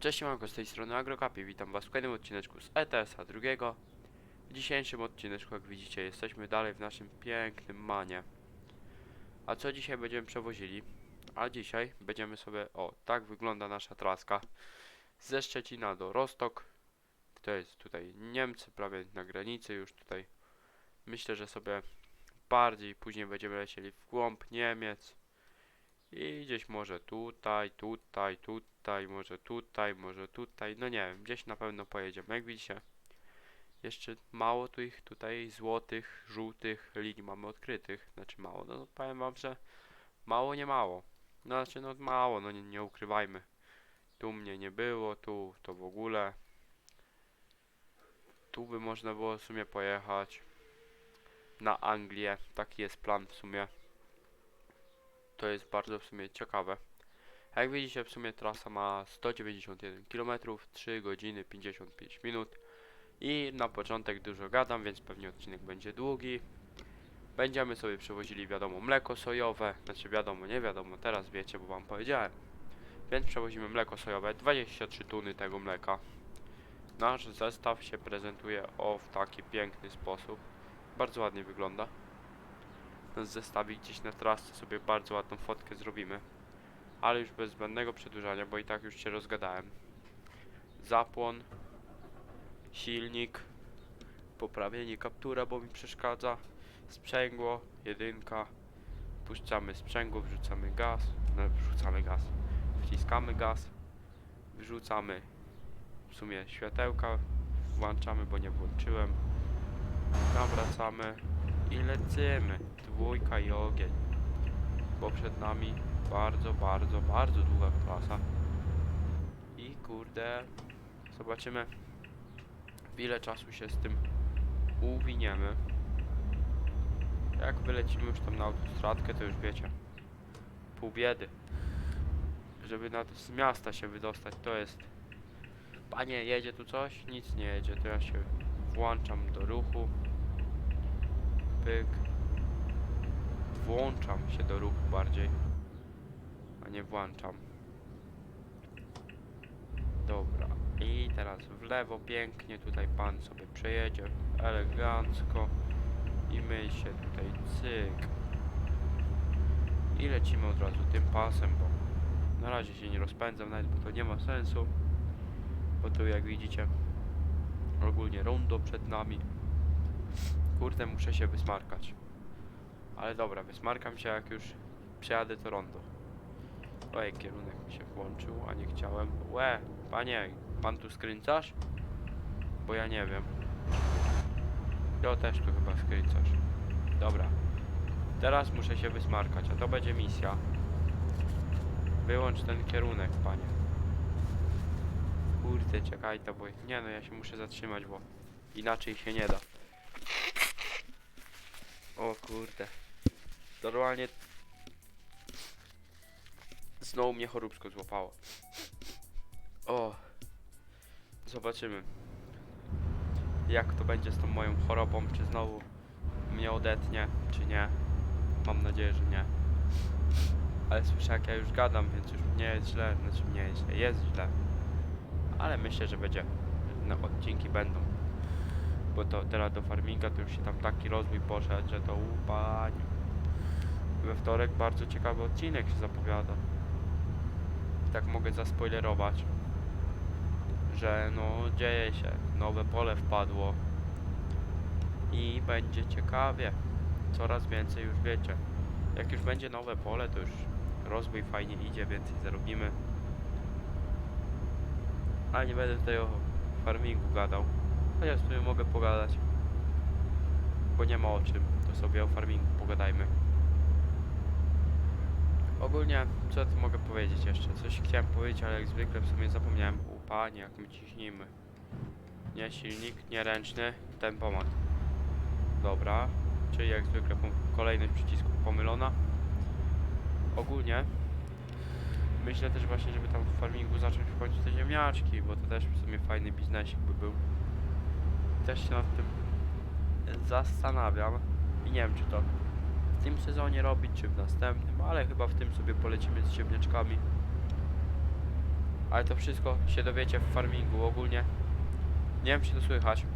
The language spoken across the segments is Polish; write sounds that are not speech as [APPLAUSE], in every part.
Cześć, manko, z tej strony AgroCapi. Witam was w kolejnym odcineczku z ETS-a drugiego. W dzisiejszym odcineczku, jak widzicie, jesteśmy dalej w naszym pięknym manie. A co dzisiaj będziemy przewozili? A dzisiaj będziemy sobie... O, tak wygląda nasza traska. Ze Szczecina do Rostok. To jest tutaj Niemcy, prawie na granicy już tutaj. Myślę, że sobie bardziej później będziemy lecieli w głąb Niemiec. I gdzieś może tutaj, tutaj, tutaj, może tutaj, może tutaj, no nie wiem, gdzieś na pewno pojedziemy. Jak widzicie, jeszcze mało tu ich tutaj złotych, żółtych linii mamy odkrytych. Znaczy mało, no powiem wam, że mało nie mało. No znaczy no mało, no nie, nie ukrywajmy. Tu mnie nie było, tu to w ogóle. Tu by można było w sumie pojechać na Anglię. Taki jest plan w sumie to jest bardzo w sumie ciekawe. Jak widzicie, w sumie trasa ma 191 km, 3 godziny 55 minut. I na początek dużo gadam, więc pewnie odcinek będzie długi. Będziemy sobie przewozili, wiadomo, mleko sojowe. Znaczy, wiadomo, nie wiadomo, teraz wiecie, bo wam powiedziałem. Więc przewozimy mleko sojowe, 23 tuny tego mleka. Nasz zestaw się prezentuje o w taki piękny sposób. Bardzo ładnie wygląda ten zestawik gdzieś na trasce sobie bardzo ładną fotkę zrobimy. Ale już bez zbędnego przedłużania, bo i tak już się rozgadałem. Zapłon, silnik, poprawienie kaptura, bo mi przeszkadza, sprzęgło, jedynka, puszczamy sprzęgło, wrzucamy gaz, no, wrzucamy gaz, wciskamy gaz, wrzucamy w sumie światełka, włączamy, bo nie włączyłem, nawracamy, i lecimy. Dwójka i ogień. Bo przed nami bardzo, bardzo, bardzo długa trasa. I kurde, zobaczymy w ile czasu się z tym uwiniemy. Jak wylecimy już tam na autostradkę, to już wiecie. Pół biedy. Żeby na z miasta się wydostać, to jest... Panie, jedzie tu coś? Nic nie jedzie, to ja się włączam do ruchu pyk. Włączam się do ruchu bardziej, a nie włączam. Dobra. I teraz w lewo pięknie tutaj pan sobie przejedzie elegancko i my się tutaj cyk. I lecimy od razu tym pasem, bo na razie się nie rozpędzam nawet, bo to nie ma sensu. Bo tu jak widzicie ogólnie rondo przed nami. Kurde, muszę się wysmarkać. Ale dobra, wysmarkam się jak już przejadę to rondo. Oj, kierunek mi się włączył, a nie chciałem. Łe, panie, pan tu skręcasz? Bo ja nie wiem. Ja też tu chyba skręcasz. Dobra. Teraz muszę się wysmarkać, a to będzie misja. Wyłącz ten kierunek, panie. Kurde, czekaj to, bo... Nie no, ja się muszę zatrzymać, bo inaczej się nie da. O kurde. Normalnie znowu mnie choróbsko złapało. O. Zobaczymy. Jak to będzie z tą moją chorobą, czy znowu mnie odetnie, czy nie. Mam nadzieję, że nie. Ale słyszę jak ja już gadam, więc już nie jest źle, znaczy nie jest źle, jest źle. Ale myślę, że będzie, no odcinki będą bo to teraz do farminga to już się tam taki rozwój poszedł, że to upanie. We wtorek bardzo ciekawy odcinek się zapowiada. Tak mogę zaspoilerować, że no dzieje się, nowe pole wpadło i będzie ciekawie. Coraz więcej już wiecie. Jak już będzie nowe pole, to już rozwój fajnie idzie, więcej zarobimy. Ale nie będę tutaj o farmingu gadał. Chociaż w sumie mogę pogadać. Bo nie ma o czym. To sobie o farmingu pogadajmy. Ogólnie, co tu mogę powiedzieć jeszcze? Coś chciałem powiedzieć, ale jak zwykle w sumie zapomniałem. U panie, jak my ciśnimy. Nie silnik, nie ręczny, tempomat. Dobra. Czyli jak zwykle kolejność przycisków pomylona. Ogólnie myślę też właśnie, żeby tam w farmingu zacząć w końcu te ziemniaczki, bo to też w sumie fajny biznesik by był też się nad tym zastanawiam i nie wiem czy to w tym sezonie robić, czy w następnym, ale chyba w tym sobie polecimy z ziemniaczkami. Ale to wszystko się dowiecie w farmingu ogólnie. Nie wiem czy to słychać.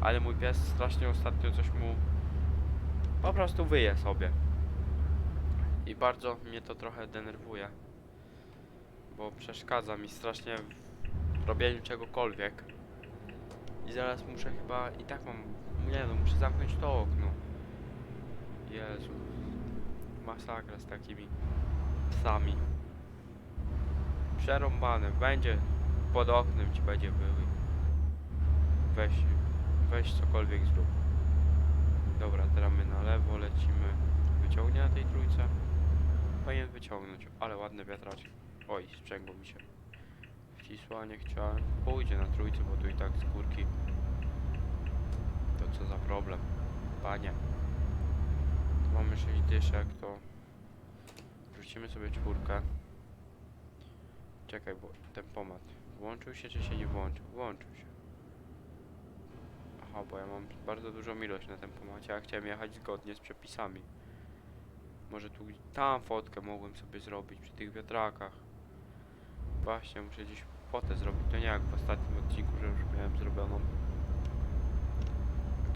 Ale mój pies strasznie ostatnio coś mu po prostu wyje sobie. I bardzo mnie to trochę denerwuje. Bo przeszkadza mi strasznie w robieniu czegokolwiek. I zaraz muszę chyba i tak mam. Nie no, muszę zamknąć to okno. Jezu. Masakra z takimi psami. Przerąbane. Będzie pod oknem ci będzie były. Weź, weź cokolwiek zrób. Dobra, teraz my na lewo lecimy. Wyciągnie na tej trójce. Powinien wyciągnąć, ale ładne wiatraczki. Oj, sprzęgło mi się. Wcisła, nie chciałem. Pójdzie na trójce, bo tu i tak z górki. To co za problem. Panie. Mamy 6 dyszek, to... Wrzucimy sobie czwórkę. Czekaj, bo ten pomad. Włączył się, czy się nie włączył? Włączył się. Aha, bo ja mam bardzo dużą ilość na tym pomacie, a chciałem jechać zgodnie z przepisami. Może tu, tam fotkę mogłem sobie zrobić przy tych wiatrakach. Właśnie, muszę gdzieś fotę zrobić, to nie jak w ostatnim odcinku, że już miałem zrobioną.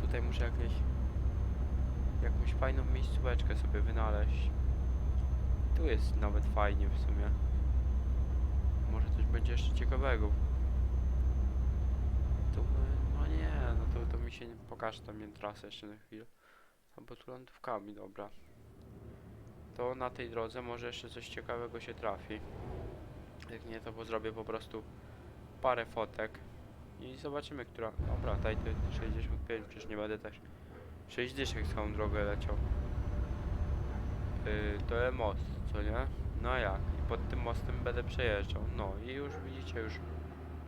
Tutaj muszę jakieś, jakąś fajną miejscóweczkę sobie wynaleźć. Tu jest nawet fajnie w sumie. Może coś będzie jeszcze ciekawego. Tu, no nie, no to, to mi się nie pokaże tam mnie trasę jeszcze na chwilę. Albo tu lądówkami, dobra. To na tej drodze może jeszcze coś ciekawego się trafi. Jak nie, to bo zrobię po prostu parę fotek i zobaczymy, która... Dobra, daj to 65, przecież nie będę też 6 dyszek całą drogę leciał. Yy, to jest most, co nie? No jak? I pod tym mostem będę przejeżdżał. No i już widzicie, już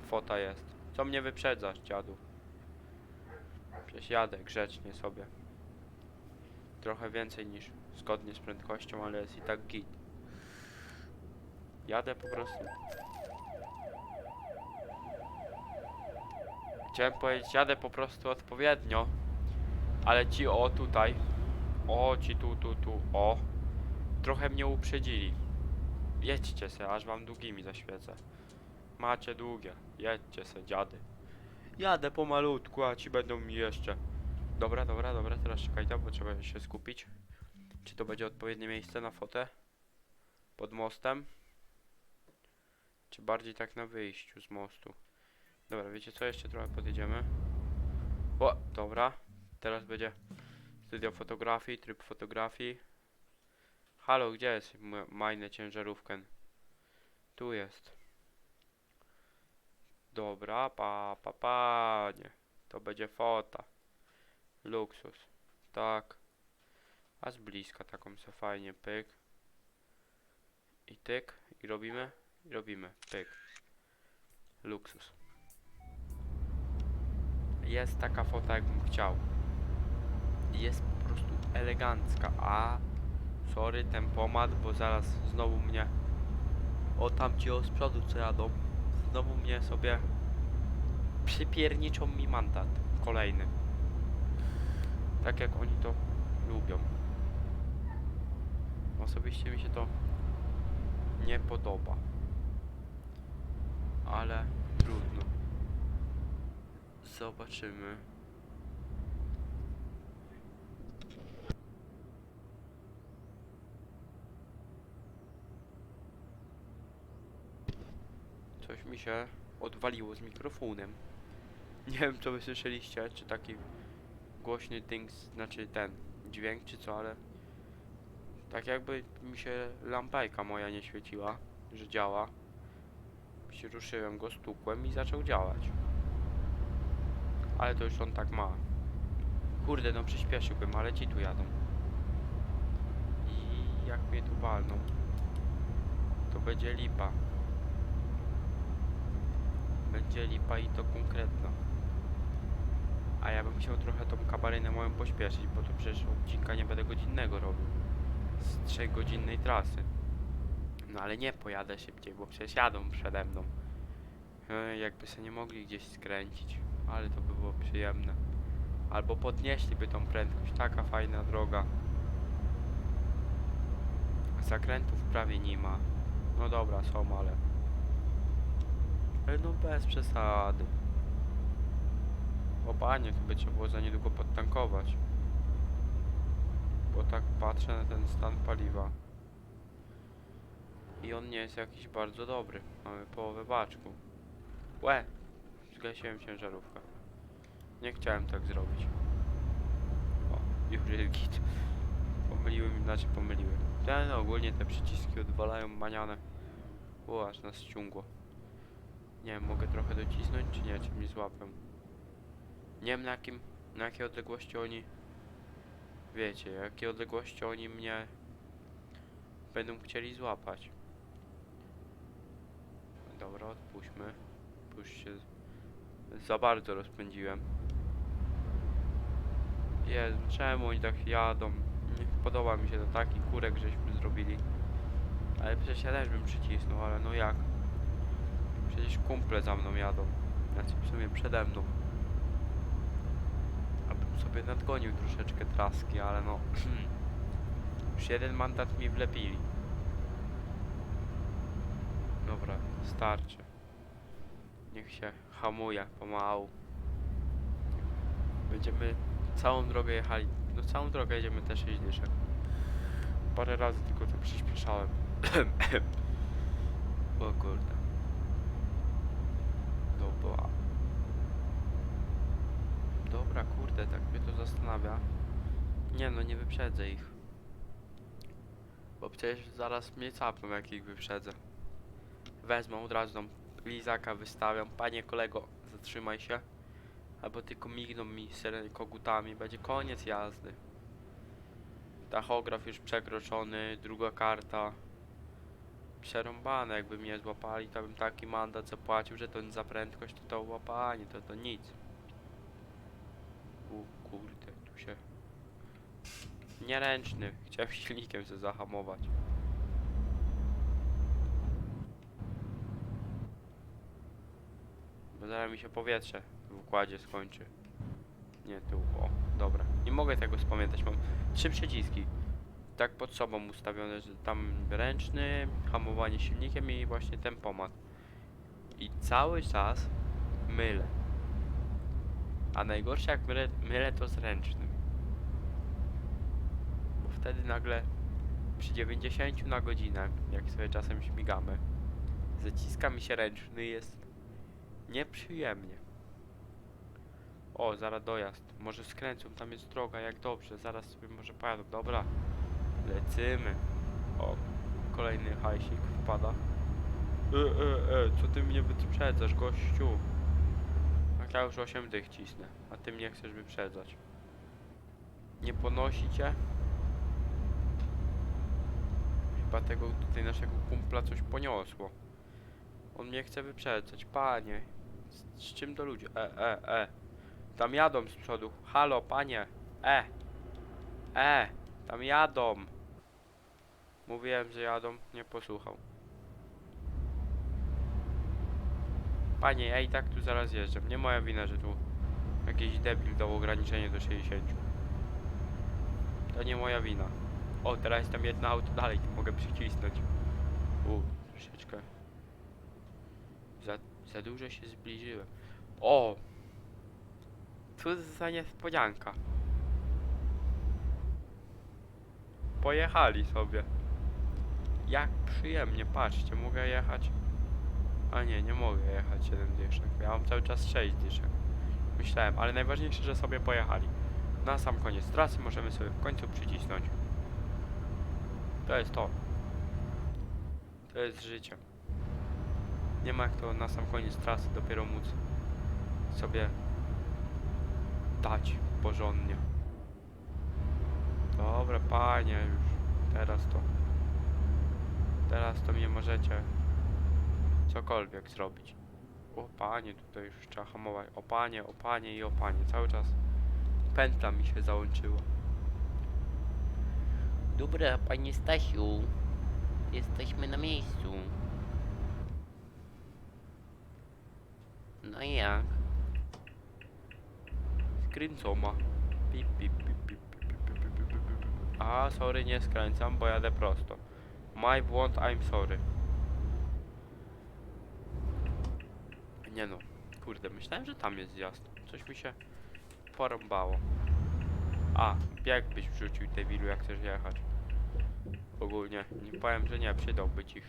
fota jest. Co mnie wyprzedzasz, dziadu? Przecież jadę grzecznie sobie. Trochę więcej niż zgodnie z prędkością, ale jest i tak git. Jadę po prostu. Chciałem powiedzieć, jadę po prostu odpowiednio. Ale ci o tutaj. O, ci tu, tu, tu. O. Trochę mnie uprzedzili. Jedźcie se, aż wam długimi zaświecę. Macie długie. Jedźcie se, dziady. Jadę pomalutku, a ci będą mi jeszcze. Dobra, dobra, dobra, teraz czekaj tam, bo trzeba się skupić. Czy to będzie odpowiednie miejsce na fotę? Pod mostem? Czy bardziej tak na wyjściu z mostu? Dobra, wiecie co? Jeszcze trochę podjedziemy. O, dobra. Teraz będzie studio fotografii, tryb fotografii. Halo, gdzie jest majne ciężarówkę? Tu jest. Dobra, pa, pa, panie. To będzie fota. Luksus. Tak. A z bliska taką se fajnie pyk. I tyk. I robimy. I robimy. Pyk. Luksus. Jest taka fota jakbym chciał. Jest po prostu elegancka. A sorry ten pomad, bo zaraz znowu mnie o tamci o z przodu co jadą. Znowu mnie sobie przypierniczą mi mandat. Kolejny. Tak jak oni to lubią. Osobiście mi się to nie podoba. Ale trudno. Zobaczymy. Coś mi się odwaliło z mikrofonem. [LAUGHS] Nie wiem, czy wy słyszeliście, czy taki głośny ding, znaczy ten dźwięk, czy co, ale tak jakby mi się lampajka moja nie świeciła, że działa. Ruszyłem go, stukłem i zaczął działać. Ale to już on tak ma. Kurde, no przyspieszyłbym, ale ci tu jadą. I jak mnie tu walną, to będzie lipa. Będzie lipa i to konkretna. A ja bym chciał trochę tą kabarynę moją pośpieszyć, bo tu przecież odcinka nie będę godzinnego robił. Z 3 godzinnej trasy. No ale nie pojadę szybciej, bo przecież jadą przede mną. E, jakby się nie mogli gdzieś skręcić, ale to by było przyjemne. Albo podnieśliby tą prędkość, taka fajna droga. Zakrętów prawie nie ma. No dobra, są, ale Ale no bez przesady. O panie, to by trzeba było za niedługo podtankować. Bo tak patrzę na ten stan paliwa. I on nie jest jakiś bardzo dobry. Mamy połowę baczku. Łe! Zgasiłem ciężarówkę. Nie chciałem tak zrobić. O, już jest git. Pomyliłem, znaczy pomyliłem. Ten ogólnie te przyciski odwalają maniane. O, aż nas ściągło. Nie wiem, mogę trochę docisnąć, czy nie, czy mnie złapią. Nie wiem na jakim, na jakiej odległości oni... Wiecie, jakie odległości oni mnie... Będą chcieli złapać. Dobra, odpuśćmy. Już się za bardzo rozpędziłem. Jezu, czemu oni tak jadą? Nie podoba mi się to taki kurek, żeśmy zrobili. Ale przecież ja też bym przycisnął, ale no jak? Przecież kumple za mną jadą. Znaczy w sumie przede mną. Abym sobie nadgonił troszeczkę traski, ale no... [CLEARS THROAT] Już jeden mandat mi wlepili. Dobra, starczy. Niech się hamuje pomału. Będziemy całą drogę jechali. No całą drogę jedziemy te 6 dyszek. Parę razy tylko to przyspieszałem. [CLEARS THROAT] o kurde. Dobra. Dobra, kurde, tak mnie to zastanawia. Nie no, nie wyprzedzę ich. Bo przecież zaraz mnie capią, jak ich wyprzedzę. Wezmą od razu tam lizaka wystawiam. Panie kolego, zatrzymaj się. Albo tylko migną mi syreny kogutami. Będzie koniec jazdy. Tachograf już przekroczony, druga karta. Przerąbane, jakby mnie złapali, to bym taki mandat zapłacił, że to za prędkość to to łapanie, to to nic. U kurde, tu się... Nieręczny, chciałem silnikiem się zahamować. Bo zaraz mi się powietrze w układzie skończy. Nie, tu, o, dobra. Nie mogę tego spamiętać, mam trzy przyciski. Tak pod sobą ustawione, że tam ręczny, hamowanie silnikiem i właśnie tempomat. I cały czas mylę. A najgorsze jak mylę, mylę to z ręcznym. Wtedy nagle przy 90 na godzinę, jak sobie czasem śmigamy, zaciska mi się ręczny jest nieprzyjemnie. O, zaraz dojazd. Może skręcą, tam jest droga, jak dobrze. Zaraz sobie może pojadą. Dobra, lecymy. O, kolejny hajsik wpada. E, e, e, co ty mnie wyprzedzasz, gościu? Jak ja już 8 dych cisnę, a ty mnie chcesz wyprzedzać. Nie ponosi cię? Chyba tego tutaj naszego kumpla coś poniosło. On mnie chce wyprzedzać, panie. Z, z czym do ludzi? E, e, e. Tam jadą z przodu. Halo, panie. E. E. Tam jadą. Mówiłem, że jadą. Nie posłuchał. Panie, ja i tak tu zaraz jeżdżam. Nie moja wina, że tu jakiś debil dał ograniczenie do 60. To nie moja wina. O, teraz jest tam jedno auto dalej. Mogę przycisnąć. U, troszeczkę. Za, za dużo się zbliżyłem. O! Co za niespodzianka. Pojechali sobie. Jak przyjemnie, patrzcie, mogę jechać. A nie, nie mogę jechać 7 dyszek. Ja mam cały czas 6 dyszek. Myślałem, ale najważniejsze, że sobie pojechali. Na sam koniec trasy możemy sobie w końcu przycisnąć. To jest to. To jest życie. Nie ma jak to na sam koniec trasy dopiero móc sobie dać porządnie. Dobra, panie, już teraz to. Teraz to mnie możecie cokolwiek zrobić. O panie, tutaj już trzeba hamować. O panie, o panie i o panie. Cały czas pętla mi się załączyła. Dobra, panie Stasiu. Jesteśmy na miejscu. No i jak? Skręcoma. Pip, pip, pip, pip, pip, pip, pip, pip, pip, pip. A, sorry, nie skręcam, bo jadę prosto. My błąd, I'm sorry. Nie no, kurde, myślałem, że tam jest zjazd. Coś mi się porąbało. A, bieg byś wrzucił debilu, jak chcesz jechać. Ogólnie, nie powiem, że nie, przydałby ci.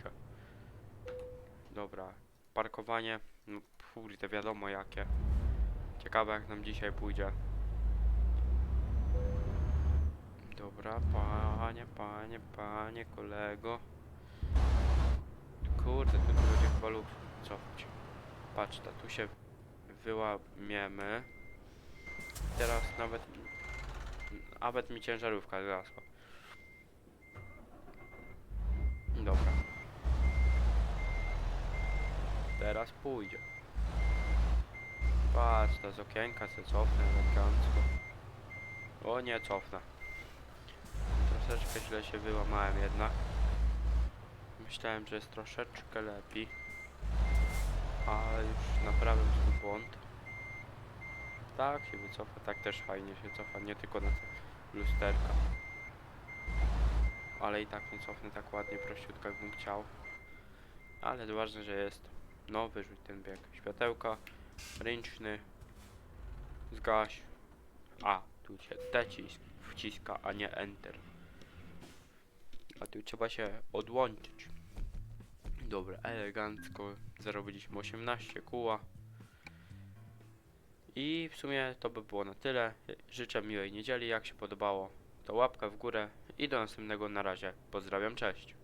Dobra, parkowanie, no kurde, wiadomo jakie. Ciekawe jak nam dzisiaj pójdzie. Dobra, panie, panie, panie, kolego. Kurde, tu będzie chyba lub cofać. Patrz, ta, tu się wyłamiemy. Teraz nawet... Nawet mi ciężarówka zgasła. Dobra. Teraz pójdzie. Patrz, ta z okienka se cofnę elegancko. O nie, cofnę. Troszeczkę źle się wyłamałem jednak. Myślałem, że jest troszeczkę lepiej. Ale już naprawiam swój błąd. Tak się wycofa, tak też fajnie się cofa, nie tylko na lusterka. Ale i tak nie cofnę tak ładnie, prościutko jakbym chciał. Ale ważne, że jest. No, wyrzuć ten bieg. Światełka, ręczny, zgaś. A, tu się T cisk, wciska, a nie Enter. A tu trzeba się odłączyć. Dobra, elegancko zarobiliśmy 18 kuła. I w sumie to by było na tyle. Życzę miłej niedzieli, jak się podobało to łapka w górę i do następnego na razie. Pozdrawiam, cześć.